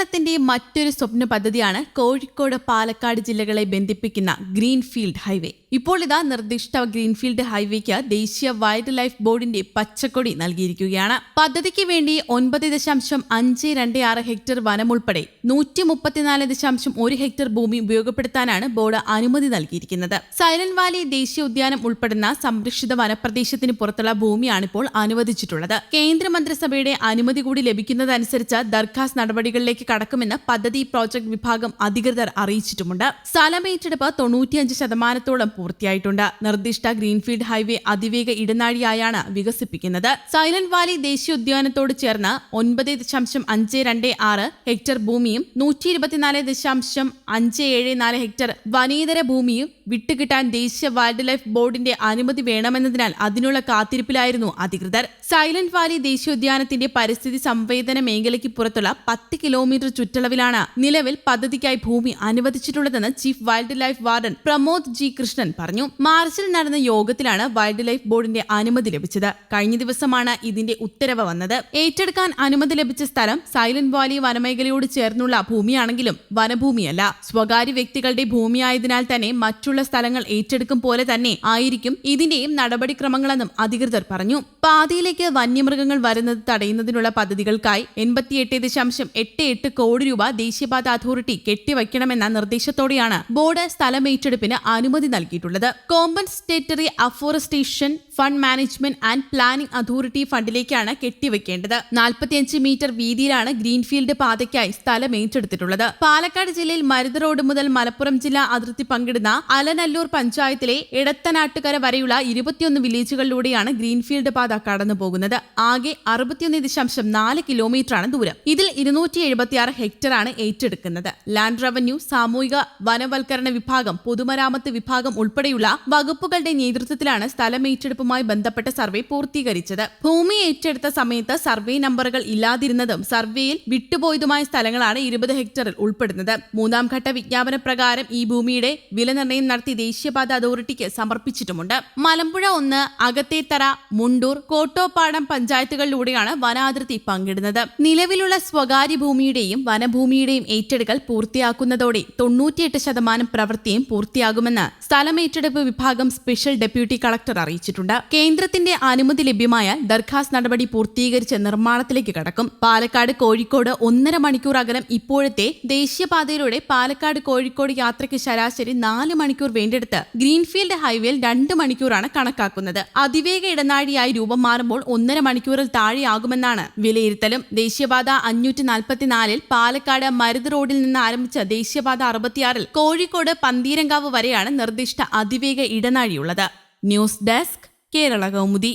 കേരളത്തിന്റെ മറ്റൊരു സ്വപ്ന പദ്ധതിയാണ് കോഴിക്കോട് പാലക്കാട് ജില്ലകളെ ബന്ധിപ്പിക്കുന്ന ഗ്രീൻഫീൽഡ് ഹൈവേ. ഇപ്പോൾ ഇതാ നിർദ്ദിഷ്ട ഗ്രീൻഫീൽഡ് ഹൈവേക്ക് ദേശീയ വൈൽഡ് ലൈഫ് ബോർഡിന്റെ പച്ചക്കൊടി നൽകിയിരിക്കുകയാണ്. പദ്ധതിക്ക് വേണ്ടി ഒൻപത് ദശാംശം അഞ്ച് രണ്ട് ആറ് ഹെക്ടർ വനം ഉൾപ്പെടെ നൂറ്റി മുപ്പത്തിനാല് ദശാംശം ഒരു ഹെക്ടർ ഭൂമി ഉപയോഗപ്പെടുത്താനാണ് ബോർഡ് അനുമതി നൽകിയിരിക്കുന്നത്. സൈലന്റ് വാലി ദേശീയ ഉദ്യാനം ഉൾപ്പെടുന്ന സംരക്ഷിത വനപ്രദേശത്തിന് പുറത്തുള്ള ഭൂമിയാണിപ്പോൾ അനുവദിച്ചിട്ടുള്ളത്. കേന്ദ്രമന്ത്രിസഭയുടെ അനുമതി കൂടി ലഭിക്കുന്നതനുസരിച്ച് ദർഖാസ് നടപടികളിലേക്ക് കടക്കുമെന്ന് പദ്ധതി പ്രോജക്ട് വിഭാഗം അധികൃതർ അറിയിച്ചിട്ടുമുണ്ട്. സ്ഥലം ഏറ്റെടുപ്പ് തൊണ്ണൂറ്റിയഞ്ച് ശതമാനത്തോളം പൂർത്തിയായിട്ടുണ്ട്. നിർദ്ദിഷ്ട ഗ്രീൻഫീൽഡ് ഹൈവേ അതിവേഗ ഇടനാഴിയായാണ് വികസിപ്പിക്കുന്നത്. സൈലന്റ് വാലി ദേശീയോദ്യാനത്തോട് ചേർന്ന് ഒൻപത് ദശാംശം അഞ്ച് രണ്ട് ആറ് ഹെക്ടർ ഭൂമിയും നൂറ്റി ഇരുപത്തിനാല് ദശാംശം അഞ്ച് ഏഴ് നാല് ഹെക്ടർ വനേതര ഭൂമിയും വിട്ടുകിട്ടാൻ ദേശീയ വൈൽഡ് ലൈഫ് ബോർഡിന്റെ അനുമതി വേണമെന്നതിനാൽ അതിനുള്ള കാത്തിരിപ്പിലായിരുന്നു അധികൃതർ. സൈലന്റ് വാലി ദേശീയോദ്യാനത്തിന്റെ പരിസ്ഥിതി സംവേദന മേഖലയ്ക്ക് പുറത്തുള്ള പത്ത് കിലോമീറ്റർ ചുറ്റളവിലാണ് നിലവിൽ പദ്ധതിക്കായി ഭൂമി അനുവദിച്ചിട്ടുള്ളതെന്ന് chief wildlife warden Pramod G Krishnan പറഞ്ഞു മാർച്ചിൽ നടന്ന യോഗത്തിലാണ് വൈൽഡ് ലൈഫ് ബോർഡിന്റെ അനുമതി ലഭിച്ചത്. കഴിഞ്ഞ ദിവസമാണ് ഇതിന്റെ ഉത്തരവ് വന്നത്. ഏറ്റെടുക്കാൻ അനുമതി ലഭിച്ച സ്ഥലം സൈലന്റ് വാലി വനമേഖലയോട് ചേർന്നുള്ള ഭൂമിയാണെങ്കിലും വനഭൂമിയല്ല. സ്വകാര്യ വ്യക്തികളുടെ ഭൂമിയായതിനാൽ തന്നെ മറ്റുള്ള സ്ഥലങ്ങൾ ഏറ്റെടുക്കും പോലെ തന്നെ ആയിരിക്കും ഇതിന്റെയും നടപടിക്രമങ്ങളെന്നും അധികൃതർ പറഞ്ഞു. പാതയിലേക്ക് വന്യമൃഗങ്ങൾ വരുന്നത് തടയുന്നതിനുള്ള പദ്ധതികൾക്കായി എൺപത്തിയെട്ട് ദശാംശം എട്ട് എട്ട് കോടി രൂപ ദേശീയപാത അതോറിറ്റി കെട്ടിവയ്ക്കണമെന്ന നിർദ്ദേശത്തോടെയാണ് ബോർഡ് സ്ഥലം ഏറ്റെടുപ്പിന് അനുമതി നൽകിയിട്ടുള്ളത്. Compensatory afforestation fund management and planning authority ഫണ്ടിലേക്കാണ് കെട്ടിവെക്കേണ്ടത്. നാൽപ്പത്തിയഞ്ച് മീറ്റർ വീതിയിലാണ് ഗ്രീൻഫീൽഡ് പാതയ്ക്കായി സ്ഥലം ഏറ്റെടുത്തിട്ടുള്ളത്. പാലക്കാട് ജില്ലയിൽ മരുത് റോഡ് മുതൽ മലപ്പുറം ജില്ലാ അതിർത്തി പങ്കിടുന്ന അലനല്ലൂർ പഞ്ചായത്തിലെ ഇടത്തനാട്ടുകര വരെയുള്ള ഇരുപത്തിയൊന്ന് വില്ലേജുകളിലൂടെയാണ് ഗ്രീൻഫീൽഡ് പാത കടന്നു പോകുന്നത് ആകെ അറുപത്തിയൊന്ന് ദശാംശം നാല് കിലോമീറ്ററാണ് ദൂരം. ഇതിൽ ഇരുന്നൂറ്റി എഴുപത്തിയാറ് ഹെക്ടറാണ് ഏറ്റെടുക്കുന്നത്. ലാൻഡ് റവന്യൂ സാമൂഹിക വനവൽക്കരണ വിഭാഗം പൊതുമരാമത്ത് വിഭാഗം ഉൾപ്പെടെയുള്ള വകുപ്പുകളുടെ നേതൃത്വത്തിലാണ് സ്ഥലം ഏറ്റെടുപ്പുമായി ബന്ധപ്പെട്ട സർവേ പൂർത്തീകരിച്ചത്. ഭൂമി ഏറ്റെടുത്ത സമയത്ത് സർവേ നമ്പറുകൾ ഇല്ലാതിരുന്നതും സർവേയിൽ വിട്ടുപോയതുമായ സ്ഥലങ്ങളാണ് ഇരുപത് ഹെക്ടറിൽ ഉൾപ്പെടുന്നത്. മൂന്നാം ഘട്ട വിജ്ഞാപന പ്രകാരം ഈ ഭൂമിയുടെ വില നിർണയം നടത്തി ദേശീയപാത അതോറിറ്റിക്ക് സമർപ്പിച്ചിട്ടുമുണ്ട്. മലമ്പുഴ ഒന്ന് അകത്തേത്തറ മുണ്ടൂർ കോട്ടോപ്പാടം പഞ്ചായത്തുകളിലൂടെയാണ് വനാതിർത്തി പങ്കിടുന്നത്. നിലവിലുള്ള സ്വകാര്യ ഭൂമിയുടെയും വനഭൂമിയുടെയും ഏറ്റെടുക്കൽ പൂർത്തിയാക്കുന്നതോടെ തൊണ്ണൂറ്റിയെട്ട് ശതമാനം പ്രവൃത്തിയും പൂർത്തിയാകുമെന്ന് സ്ഥലമേറ്റെടുപ്പ് വിഭാഗം സ്പെഷ്യൽ ഡെപ്യൂട്ടി കളക്ടർ അറിയിച്ചിട്ടുണ്ട്. കേന്ദ്രത്തിന്റെ അനുമതി ലഭ്യമായാൽ ദർഖാസ് നടപടി പൂർത്തീകരിച്ച് നിർമ്മാണത്തിലേക്ക് കടക്കും. പാലക്കാട് കോഴിക്കോട് ഒന്നര മണിക്കൂർ അകലം ഇപ്പോഴത്തെ ദേശീയപാതയിലൂടെ പാലക്കാട് കോഴിക്കോട് യാത്രയ്ക്ക് ശരാശരി നാല് മണിക്കൂർ വേണ്ടെടുത്ത് ഗ്രീൻഫീൽഡ് ഹൈവേയിൽ രണ്ട് മണിക്കൂറാണ് കണക്കാക്കുന്നത്. അതിവേഗ ഇടനാഴിയായി രൂപം മാറുമ്പോൾ ഒന്നര മണിക്കൂറിൽ താഴെയാകുമെന്നാണ് വിലയിരുത്തലും. ദേശീയപാത അഞ്ഞൂറ്റി നാൽപ്പത്തിനാലിൽ പാലക്കാട് മരുത് റോഡിൽ നിന്ന് ആരംഭിച്ച ദേശീയപാത അറുപത്തിയാറിൽ കോഴിക്കോട് പന്തീരങ്കാവ് വരെയാണ് നിർദ്ദിഷ്ട അതിവേഗ ഇടനാഴിയുള്ളത്. News desk Kerala Kaumudi.